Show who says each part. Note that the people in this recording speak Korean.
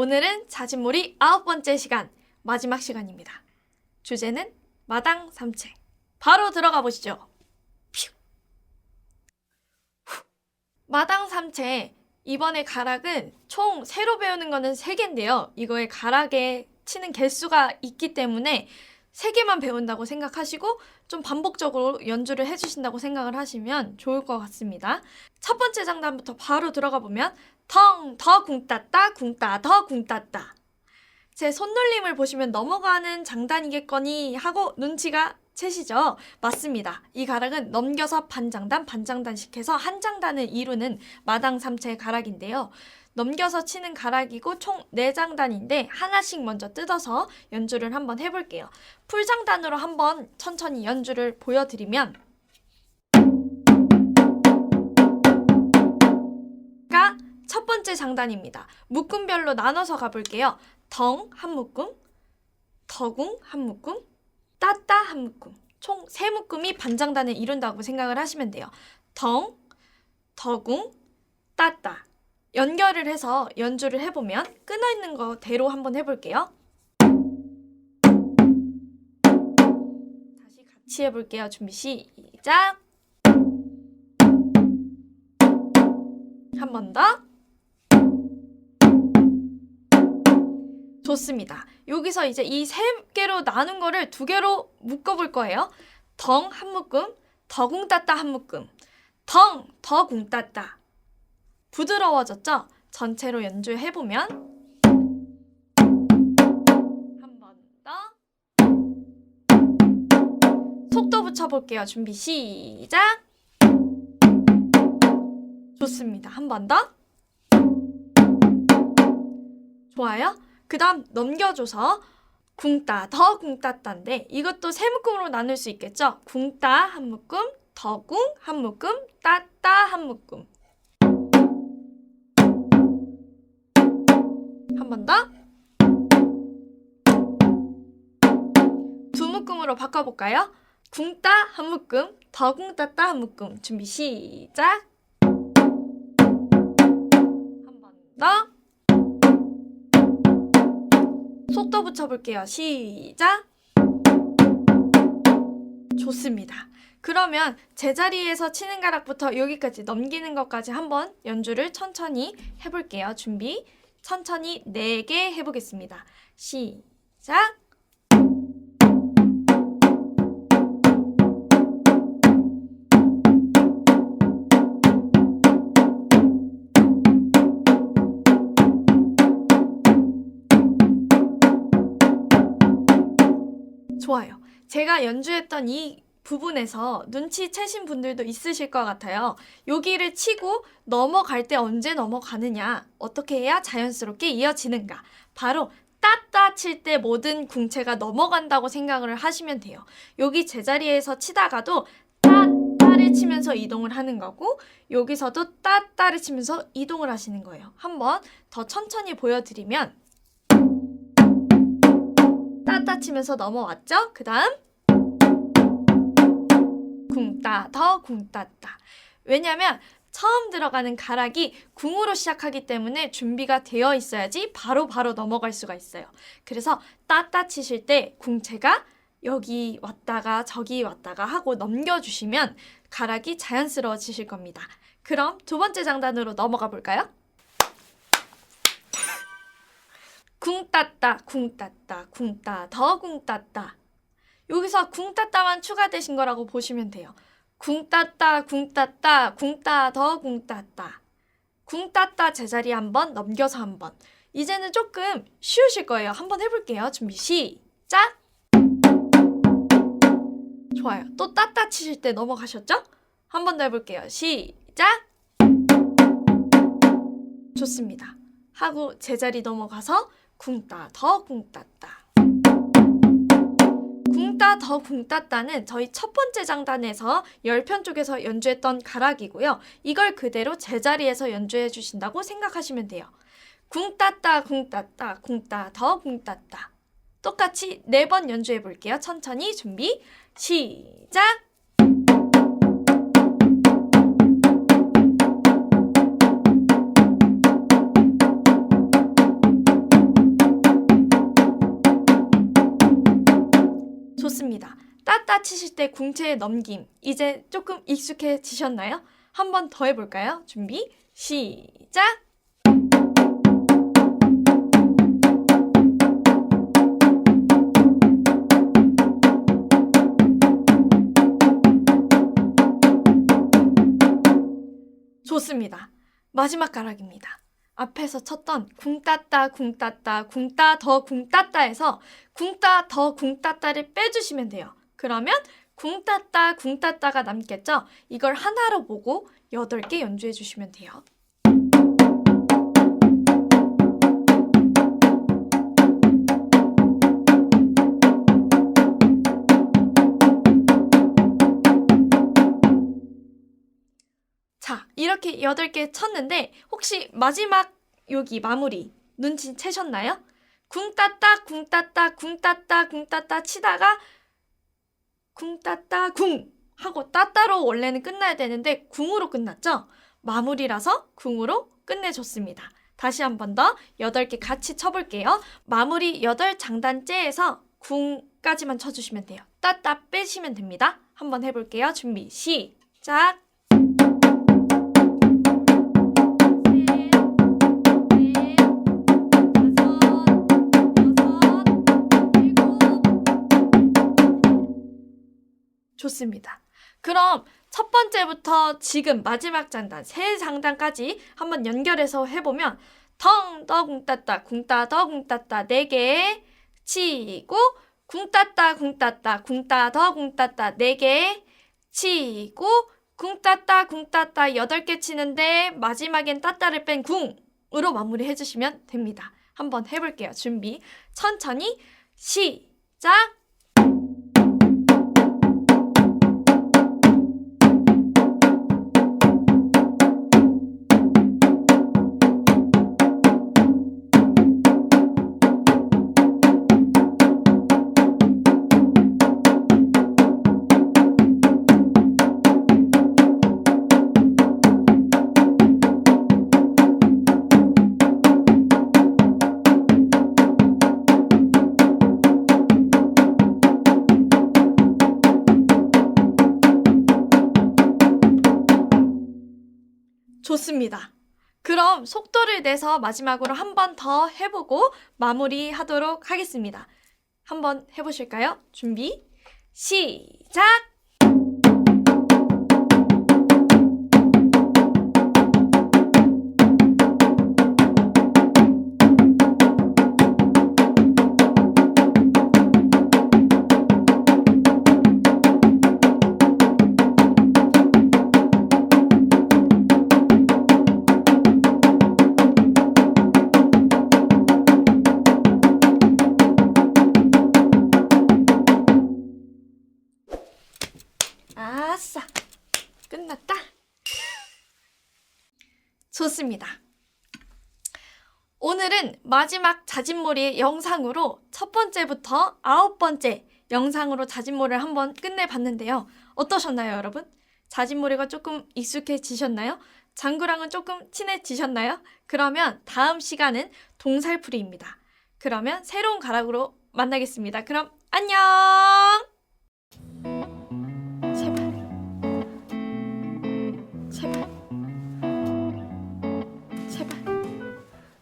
Speaker 1: 오늘은 자진몰이 아홉 번째 시간, 마지막 시간입니다. 주제는 마당 삼채. 바로 들어가 보시죠. 퓨. 후. 마당 삼채. 이번에 가락은 총 새로 배우는 거는 세개인데요 이거에 가락에 치는 개수가 있기 때문에 세 개만 배운다고 생각하시고 좀 반복적으로 연주를 해주신다고 생각을 하시면 좋을 것 같습니다. 첫 번째 장단부터 바로 들어가 보면 텅, 더 궁따따, 궁따, 더 궁따따. 제 손놀림을 보시면 넘어가는 장단이겠거니 하고 눈치가 채시죠? 맞습니다. 이 가락은 넘겨서 반장단, 반장단씩 해서 한 장단을 이루는 마당 삼채 가락인데요. 넘겨서 치는 가락이고 총 4장단인데 하나씩 먼저 뜯어서 연주를 한번 해볼게요. 풀장단으로 한번 천천히 연주를 보여드리면 가첫 번째 장단입니다. 묶음별로 나눠서 가볼게요. 덩 한 묶음, 더궁 한 묶음, 따따 한 묶음. 총 세 묶음이 반장단을 이룬다고 생각을 하시면 돼요. 덩, 더궁, 따따. 연결을 해서 연주를 해보면 끊어 있는 거대로 한번 해볼게요. 다시 같이 해볼게요. 준비 시작. 한 번 더. 좋습니다. 여기서 이제 이 세 개로 나눈 거를 두 개로 묶어볼 거예요. 덩 한 묶음, 더궁 따따 한 묶음, 덩, 더궁 따따. 부드러워졌죠? 전체로 연주해보면 한 번 더. 속도 붙여볼게요. 준비 시작. 좋습니다. 한 번 더. 좋아요. 그 다음 넘겨줘서 궁따, 더 궁따따인데 이것도 세 묶음으로 나눌 수 있겠죠? 궁따 한 묶음, 더궁 한 묶음, 따따 한 묶음. 한 번 더. 두 묶음으로 바꿔볼까요? 궁따 한 묶음, 더궁 따따 한 묶음. 준비 시작. 속도 붙여볼게요. 시작. 좋습니다. 그러면 제자리에서 치는 가락부터 여기까지 넘기는 것까지 한번 연주를 천천히 해볼게요. 준비. 천천히 4개 해보겠습니다. 시작. 좋아요. 제가 연주했던 이 부분에서 눈치채신 분들도 있으실 것 같아요. 여기를 치고 넘어갈 때 언제 넘어가느냐, 어떻게 해야 자연스럽게 이어지는가. 바로 따따 칠 때 모든 궁체가 넘어간다고 생각을 하시면 돼요. 여기 제자리에서 치다가도 따따를 치면서 이동을 하는 거고, 여기서도 따따를 치면서 이동을 하시는 거예요. 한번 더 천천히 보여드리면, 따따 치면서 넘어왔죠? 그 다음, 궁따 더 궁따따. 왜냐면 처음 들어가는 가락이 궁으로 시작하기 때문에 준비가 되어 있어야지 바로 바로 넘어갈 수가 있어요. 그래서 따따 치실 때 궁체가 여기 왔다가 저기 왔다가 하고 넘겨주시면 가락이 자연스러워지실 겁니다. 그럼 두 번째 장단으로 넘어가 볼까요? 궁따따, 궁따따, 궁따, 더 궁따따. 여기서 궁따따만 추가되신 거라고 보시면 돼요. 궁따따, 궁따따, 궁따, 더 궁따따. 궁따따 제자리 한번 넘겨서 한번. 이제는 조금 쉬우실 거예요. 한번 해볼게요. 준비 시작. 좋아요. 또 따따 치실 때 넘어가셨죠? 한 번 더 해볼게요. 시작. 좋습니다. 하고 제자리 넘어가서 궁따, 더 궁따따. 궁따 더 궁따따는 저희 첫 번째 장단에서 열편 쪽에서 연주했던 가락이고요. 이걸 그대로 제자리에서 연주해 주신다고 생각하시면 돼요. 궁따따 궁따따 궁따 더 궁따따 똑같이 네 번 연주해 볼게요. 천천히 준비 시작. 좋습니다. 따따 치실 때 궁채에 넘김. 이제 조금 익숙해지셨나요? 한 번 더 해볼까요? 준비, 시작! 좋습니다. 마지막 가락입니다. 앞에서 쳤던 궁 따따 궁 따따 궁따 더 궁 따따에서 궁따 더 궁 따따를 빼주시면 돼요. 그러면 궁 따따 궁 따따가 남겠죠? 이걸 하나로 보고 8개 연주해 주시면 돼요. 이렇게 8개 쳤는데 혹시 마지막 여기 마무리 눈치채셨나요? 궁 따따 궁 따따 궁 따따 궁 따따 치다가 궁 따따 궁 하고 따따로 원래는 끝나야 되는데 궁으로 끝났죠? 마무리라서 궁으로 끝내줬습니다. 다시 한 번 더 8개 같이 쳐볼게요. 마무리 8장단째에서 궁까지만 쳐주시면 돼요. 따따 빼시면 됩니다. 한번 해볼게요. 준비 시작! 좋습니다. 그럼 첫 번째부터 지금 마지막 장단, 세 장단까지 한번 연결해서 해보면 텅, 더, 궁, 따따, 궁, 따, 더, 궁, 따따 네개 치고 궁, 따따, 궁, 따따, 궁, 따, 더, 궁, 따따 네개 치고 궁, 따따, 궁, 따따 여덟 개 치는데 마지막엔 따따를 뺀 궁으로 마무리 해 주시면 됩니다. 한번 해볼게요. 준비. 천천히 시작! 좋습니다. 그럼 속도를 내서 마지막으로 한 번 더 해보고 마무리하도록 하겠습니다. 한번 해보실까요? 준비, 시작! 좋습니다. 오늘은 마지막 자진몰이의 영상으로 첫 번째부터 아홉 번째 영상으로 자진몰이를 한번 끝내봤는데요. 어떠셨나요, 여러분? 자진몰이가 조금 익숙해지셨나요? 장구랑은 조금 친해지셨나요? 그러면 다음 시간은 동살풀이입니다. 그러면 새로운 가락으로 만나겠습니다. 그럼 안녕!